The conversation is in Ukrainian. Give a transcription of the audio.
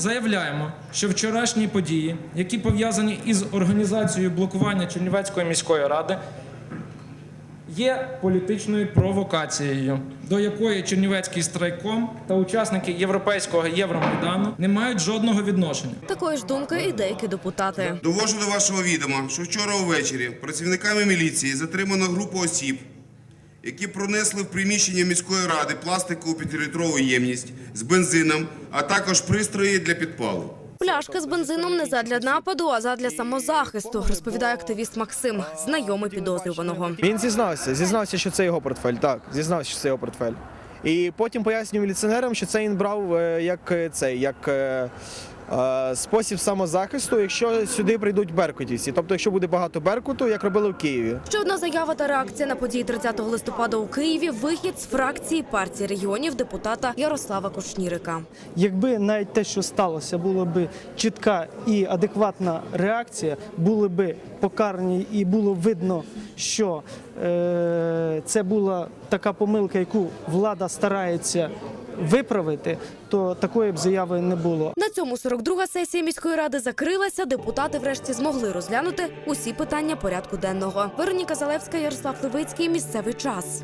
Заявляємо, що вчорашні події, які пов'язані із організацією блокування Чернівецької міської ради, є політичною провокацією, до якої Чернівецький страйком та учасники Європейського Євромайдану не мають жодного відношення. Такої ж думки і деякі депутати. Довожу до вашого відома, що вчора увечері працівниками міліції затримано групу осіб, які пронесли в приміщення міської ради пластикову п'ятилітрову ємність з бензином, а також пристрої для підпалу. Пляшка з бензином не задля нападу, а задля самозахисту, розповідає активіст Максим, знайомий підозрюваного. Він зізнався, зізнався, що це його портфель. Так, зізнався, що це його портфель. І потім пояснював міліціонерам, що це він брав е, як е, цей, як е, спосіб самозахисту, якщо сюди прийдуть беркутівці. Тобто, якщо буде багато беркуту, як робили в Києві. Ще одна заява та реакція на події 30 листопада у Києві. Вихід з фракції партії регіонів депутата Ярослава Кушнірика. Якби навіть те, що сталося, була би чітка і адекватна реакція, були би покарані і було видно, що е, це була така помилка, яку влада старається виправити, то такої б заяви не було. На цьому 42-га сесія міської ради закрилася. Депутати врешті змогли розглянути усі питання порядку денного. Вероніка Залевська, Ярослав Левицький. Місцевий час.